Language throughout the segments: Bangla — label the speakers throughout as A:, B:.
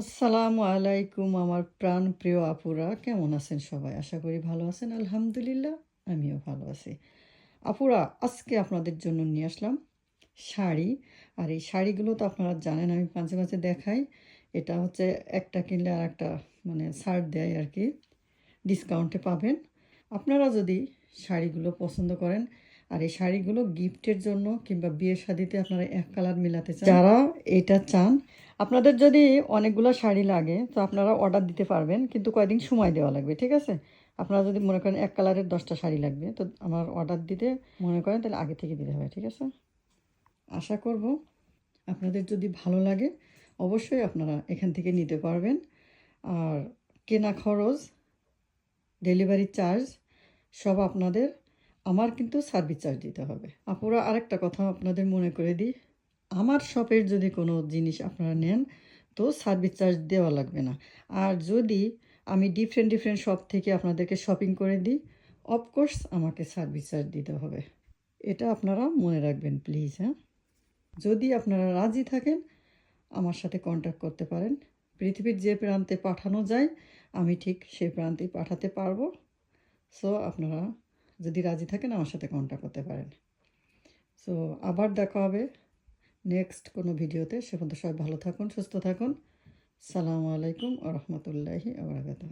A: আসসালামু আলাইকুম আমার প্রাণ প্রিয় আপুরা। কেমন আছেন সবাই? আশা করি ভালো আছেন। আলহামদুলিল্লাহ, আমিও ভালো আছি। আপুরা, আজকে আপনাদের জন্য নিয়ে আসলাম শাড়ি। আর এই শাড়িগুলো তো আপনারা জানেন, আমি মাঝে মাঝে দেখাই। এটা হচ্ছে একটা কিনলে আর একটা মানে ছাড় দেয় আর কি। ডিসকাউন্টে পাবেন। আপনারা যদি শাড়িগুলো পছন্দ করেন, আর এই শাড়িগুলো গিফটের জন্য কিংবা বিয়ে শাদিতে আপনারা এক কালার মিলাতে চান, যারা এটা চান আপনাদের যদি অনেকগুলো শাড়ি লাগে, তো আপনারা অর্ডার দিতে পারবেন, কিন্তু কয়দিন সময় দেওয়া লাগবে, ঠিক আছে? আপনারা যদি মনে করেন এক কালারের দশটা শাড়ি লাগবে, তো আমার অর্ডার দিতে মনে করেন, তাহলে আগে থেকে দিতে হবে, ঠিক আছে? আশা করব আপনাদের যদি ভালো লাগে, অবশ্যই আপনারা এখান থেকে নিতে পারবেন। আর কেনা খরচ ডেলিভারি চার্জ সব আপনাদের, আমার কিন্তু সার্ভিস চার্জ দিতে হবে। আপুরা আরেকটা কথা আপনাদের মনে করে দিই। আমার শপের যদি কোনো জিনিস আপনারা নেন, তো সার্ভিস চার্জ দেওয়া লাগবে না। আর যদি আমি ডিফারেন্ট ডিফারেন্ট শপ থেকে আপনাদেরকে শপিং করে দিই অফকোর্স আমাকে সার্ভিস চার্জ দিতে হবে। এটা আপনারা মনে রাখবেন প্লিজ হ্যাঁ? যদি আপনারা রাজি থাকেন, আমার সাথে কন্ট্যাক্ট করতে পারেন। পৃথিবীর যে প্রান্তে পাঠানো যায়, আমি ঠিক সে প্রান্তেই পাঠাতে পারব। সো আপনারা যদি রাজি থাকেন, আমার সাথে কন্ট্যাক্ট করতে পারেন। সো আবার দেখা হবে। নেক্সট কোনো ভিডিওতে, সে পর্যন্ত সবাই ভালো থাকুন, সুস্থ থাকুন। সালামু আলাইকুম আ রহমতুল্লাহি আবরাকাত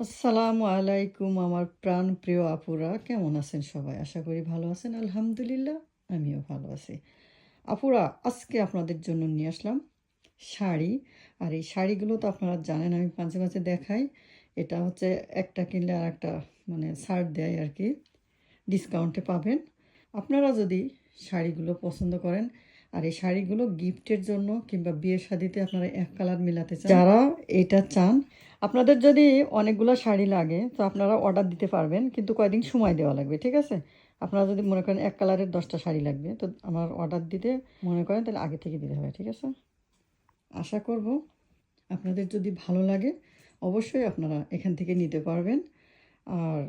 A: আসসালামু আলাইকুম আমার প্রাণ প্রিয় আপুরা, কেমন আছেন সবাই? আশা করি ভালো আছেন, আলহামদুলিল্লাহ। আমিও ভালো আছি। আপুরা, আজকে আপনাদের জন্য নিয়ে আসলাম শাড়ি। আর এই শাড়িগুলো তো আপনারা জানেন, আমি মাঝে মাঝে দেখাই। এটা হচ্ছে একটা কিনলে আর একটা মানে ছাড় দেয় আর কি। ডিসকাউন্টে পাবেন। আপনারা যদি শাড়িগুলো পছন্দ করেন, আর এই শাড়িগুলো গিফটের জন্য কিংবা বিয়ের শাদিতে আপনারা এক কালার মিলাতে চান, যারা এটা চান, আপনাদের যদি অনেকগুলো শাড়ি লাগে, তো আপনারা অর্ডার দিতে পারবেন। কিন্তু কয়দিন সময় দেওয়া লাগবে, ঠিক আছে? আপনারা যদি মনে করেন এক কালারের দশটা শাড়ি লাগবে, তো আমার অর্ডার দিতে মনে করেন তাহলে আগে থেকে দিতে হবে, ঠিক আছে? আশা করব আপনাদের যদি ভালো লাগে, অবশ্যই আপনারা এখান থেকে নিতে পারবেন। আর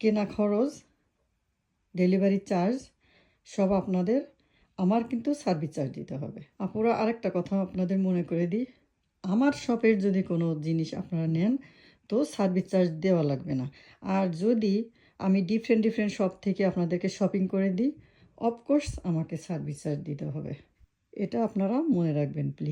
A: কেনা খরচ ডেলিভারি চার্জ সব আপনাদের, আমার কিন্তু সার্ভিস চার্জ দিতে হবে। আপুরা আরেকটা কথা আপনাদের মনে করে দিই, আমার শপের যদি কোনো জিনিস আপনারা নেন, তো সার্ভিস চার্জ দেওয়া লাগবে না। আর যদি আমি ডিফারেন্ট ডিফারেন্ট শপ থেকে আপনাদেরকে শপিং করে দিই। অফকোর্স আমাকে সার্ভিস চার্জ দিতে হবে। এটা আপনারা মনে রাখবেন প্লিজ